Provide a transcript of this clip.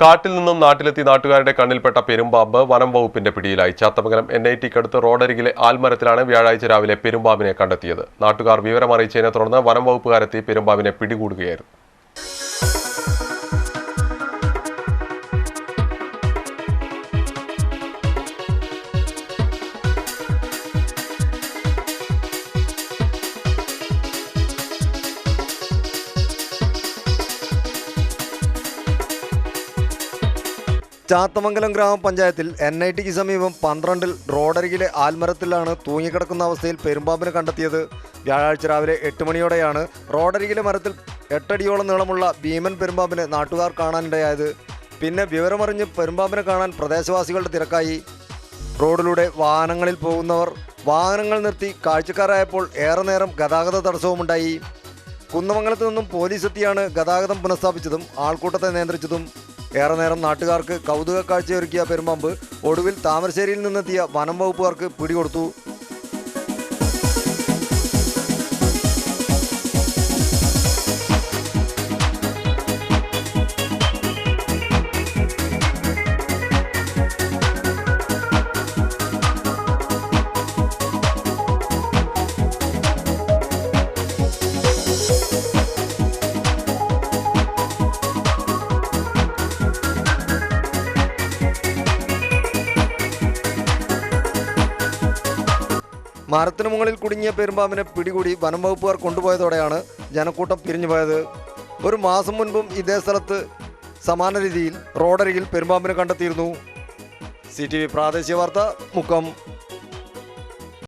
കാട്ടിൽ നിന്നും നാട്ടിലെത്തി നാട്ടുകാരുടെ കണ്ണിൽപ്പെട്ട പെരുമ്പാമ്പ് വനം വകുപ്പിന്റെ പിടിയിലായി. ചാത്തമംഗലം എൻ ഐ ടിക്കടുത്ത് റോഡരികിലെ ആൽമരത്തിലാണ് വ്യാഴാഴ്ച രാവിലെ പെരുമ്പാമ്പിനെ കണ്ടെത്തിയത്. നാട്ടുകാർ വിവരമറിയിച്ചതിനെ തുടർന്ന് വനം വകുപ്പുകാരെത്തി പെരുമ്പാമ്പിനെ പിടികൂടുകയായിരുന്നു. ചാത്തമംഗലം ഗ്രാമപഞ്ചായത്തിൽ എൻ ഐ ടിക്ക് സമീപം പന്ത്രണ്ടിൽ റോഡരികിലെ ആൽമരത്തിലാണ് തൂങ്ങിക്കിടക്കുന്ന അവസ്ഥയിൽ പെരുമ്പാമ്പിനെ കണ്ടെത്തിയത്. വ്യാഴാഴ്ച രാവിലെ എട്ട് മണിയോടെയാണ് റോഡരികിലെ മരത്തിൽ എട്ടടിയോളം നീളമുള്ള ഭീമൻ പെരുമ്പാമ്പിനെ നാട്ടുകാർ കാണാനിടയായത്. പിന്നെ വിവരമറിഞ്ഞ് പെരുമ്പാമ്പിനെ കാണാൻ പ്രദേശവാസികളുടെ തിരക്കായി. റോഡിലൂടെ വാഹനങ്ങളിൽ പോകുന്നവർ വാഹനങ്ങൾ നിർത്തി കാഴ്ചക്കാരായപ്പോൾ ഏറെ നേരം ഗതാഗത തടസ്സവുമുണ്ടായി. കുന്നമംഗലത്ത് നിന്നും പോലീസ് എത്തിയാണ് ഗതാഗതം പുനഃസ്ഥാപിച്ചതും ആൾക്കൂട്ടത്തെ നിയന്ത്രിച്ചതും. ഏറെ നേരം നാട്ടുകാർക്ക് കൗതുക കാഴ്ചയൊരുക്കിയ പെരുമ്പമ്പ്. ഒടുവിൽ താമരശ്ശേരിയിൽ നിന്നെത്തിയ വനം വകുപ്പുകാർക്ക് പിടികൊടുത്തു. മരത്തിനു മുകളിൽ കുടുങ്ങിയ പെരുമ്പാമ്പിനെ പിടികൂടി വനം വകുപ്പുകാർ കൊണ്ടുപോയതോടെയാണ് ജനക്കൂട്ടം പിരിഞ്ഞുപോയത്. ഒരു മാസം മുൻപും ഇതേ സ്ഥലത്ത് സമാന രീതിയിൽ റോഡരികിൽ പെരുമ്പാമ്പിനെ കണ്ടെത്തിയിരുന്നു. സി ടി വി പ്രാദേശിക വാർത്ത മുക്കം.